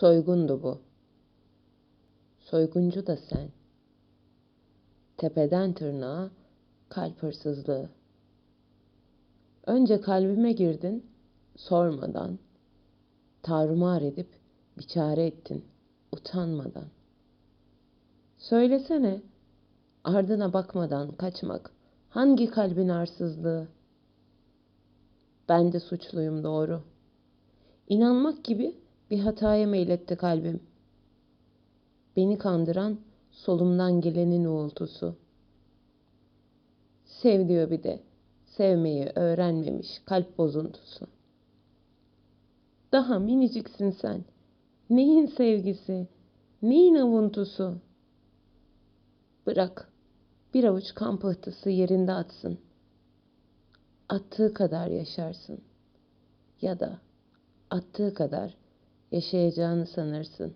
Soygundu bu. Soyguncu da sen. Tepeden tırnağa kalp hırsızlığı. Önce kalbime girdin, sormadan. Tarumar edip biçare ettin, utanmadan. Söylesene, ardına bakmadan kaçmak hangi kalbin arsızlığı? Ben de suçluyum doğru. İnanmak gibi bir hataya meyletti kalbim. Beni kandıran solumdan gelenin uğultusu. Sev diyor bir de. Sevmeyi öğrenmemiş kalp bozuntusu. Daha miniciksin sen. Neyin sevgisi? Neyin avuntusu? Bırak. Bir avuç kan pıhtısı yerinde atsın. Attığı kadar yaşarsın. Ya da attığı kadar yaşayacağını sanırsın.